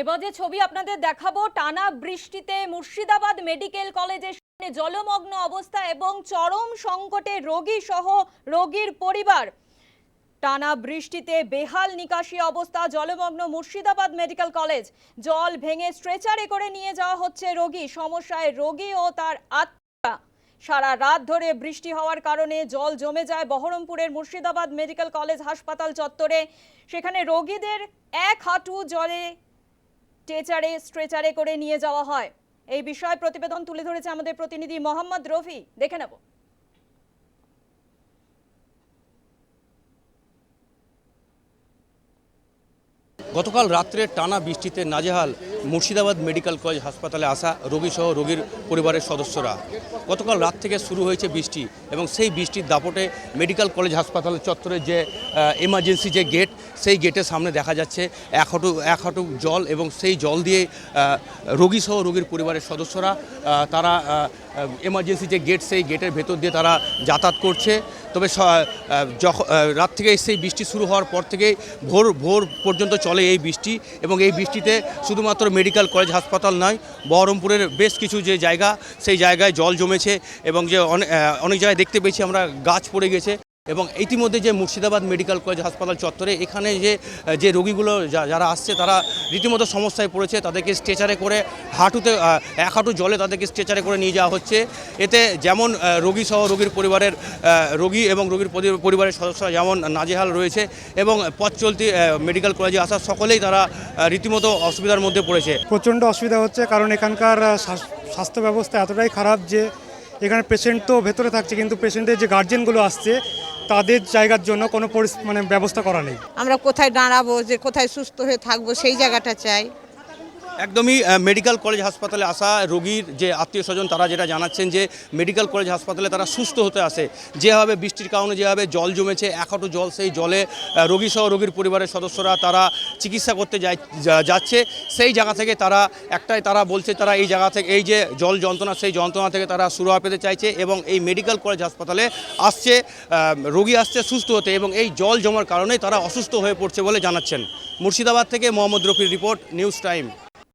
এবার যে ছবি আপনাদের দেখাবো, টানা বৃষ্টিতে মুর্শিদাবাদ মেডিকেল কলেজের সামনে জলমগ্ন অবস্থা এবং চরম সংকটে রোগী সহ রোগীর পরিবার। টানা বৃষ্টিতে বেহাল নিকাশি অবস্থা, জলমগ্ন মুর্শিদাবাদ মেডিকেল কলেজ। জল ভেঙে স্ট্রেচারে করে নিয়ে যাওয়া হচ্ছে রোগী, সমস্যায় রোগী ও তার আত্মা সারা রাত ধরে বৃষ্টি হওয়ার কারণে জল জমে যায় বহরমপুরের মুর্শিদাবাদ মেডিকেল কলেজ হাসপাতাল চত্বরে। সেখানে রোগীদের এক হাঁটু জলে স্ট্রেচারে স্ট্রেচারে করে নিয়ে যাওয়া হয়। এই বিষয়ে প্রতিবেদন তুলে ধরেছে আমাদের প্রতিনিধি মোহাম্মদ রফি। দেখে নেব। গতকাল রাত্রে টানা বৃষ্টিতে নাজেহাল মুর্শিদাবাদ মেডিকেল কলেজ হাসপাতালে আসা রোগীসহ রোগীর পরিবারের সদস্যরা। গতকাল রাত থেকে শুরু হয়েছে বৃষ্টি এবং সেই বৃষ্টির দাপটে মেডিকেল কলেজ হাসপাতালের চত্বরে যে এমার্জেন্সি যে গেট সেই গেটের সামনে দেখা যাচ্ছে এক হাঁটু এক হাঁটু জল এবং সেই জল দিয়ে রোগীসহ রোগীর পরিবারের সদস্যরা তারা এমার্জেন্সি যে গেট সেই গেটের ভেতর দিয়ে তারা যাতায়াত করছে। তবে যখন রাত থেকে সেই বৃষ্টি শুরু হওয়ার পর থেকে ভোর ভোর পর্যন্ত চলে এই বৃষ্টি এবং এই বৃষ্টিতে শুধুমাত্র মেডিকেল কলেজ হাসপাতাল নয়, বহরমপুরের বেশ কিছু যে জায়গা, সেই জায়গায় জল জমেছে এবং যে অনেক অনেক জায়গায় দেখতে পেয়েছি আমরা, গাছ পড়ে গেছে। এবং ইতিমধ্যে যে মুর্শিদাবাদ মেডিকেল কলেজ হাসপাতাল চত্বরে এখানে যে যে রোগীগুলো যারা আসছে, তারা রীতিমতো সমস্যায় পড়েছে, তাদেরকে স্ট্রেচারে করে হাঁটুতে এক হাঁটু জলে তাদেরকে স্ট্রেচারে করে নিয়ে যাওয়া হচ্ছে। এতে যেমন রোগী সহ রোগীর পরিবারের রোগী এবং রোগীর পরিবারের সদস্যরা যেমন নাজেহাল রয়েছে এবং পথ চলতি মেডিকেল কলেজে আসা সকলেই তারা রীতিমতো অসুবিধার মধ্যে পড়েছে। প্রচণ্ড অসুবিধা হচ্ছে কারণ এখানকার স্বাস্থ্য ব্যবস্থা এতটাই খারাপ যে, এখানে পেশেন্ট তো ভেতরে থাকছে, কিন্তু পেশেন্টের যে গার্জেনগুলো আসছে তাদের জায়গার জন্য কোনো মানে ব্যবস্থা করা নেই। আমরা কোথায় দাঁড়াবো, যে কোথায় সুস্থ হয়ে থাকব, সেই জায়গাটা চাই। একদমই মেডিকেল কলেজ হাসপাতালে আসা রোগীর যে আত্মীয় স্বজন, তারা যেটা জানাচ্ছেন যে মেডিকেল কলেজ হাসপাতালে তারা সুস্থ হতে আসে। যেভাবে বৃষ্টির কারণে, যেভাবে জল জমেছে, এক হাঁটু জল সেই জলে রোগী সহ রোগীর পরিবারের সদস্যরা তারা চিকিৎসা করতে যাচ্ছে। সেই জায়গা থেকে তারা, একটাই তারা বলছে, তারা এই জায়গা থেকে, এই যে জল যন্ত্রণা, সেই যন্ত্রণা থেকে তারা সুরাহা পেতে চাইছে এবং এই মেডিকেল কলেজ হাসপাতালে আসছে রোগী আসছে সুস্থ হতে এবং এই জল জমার কারণেই তারা অসুস্থ হয়ে পড়ছে বলে জানাচ্ছেন। মুর্শিদাবাদ থেকে মোহাম্মদ রফির রিপোর্ট, নিউজ টাইম।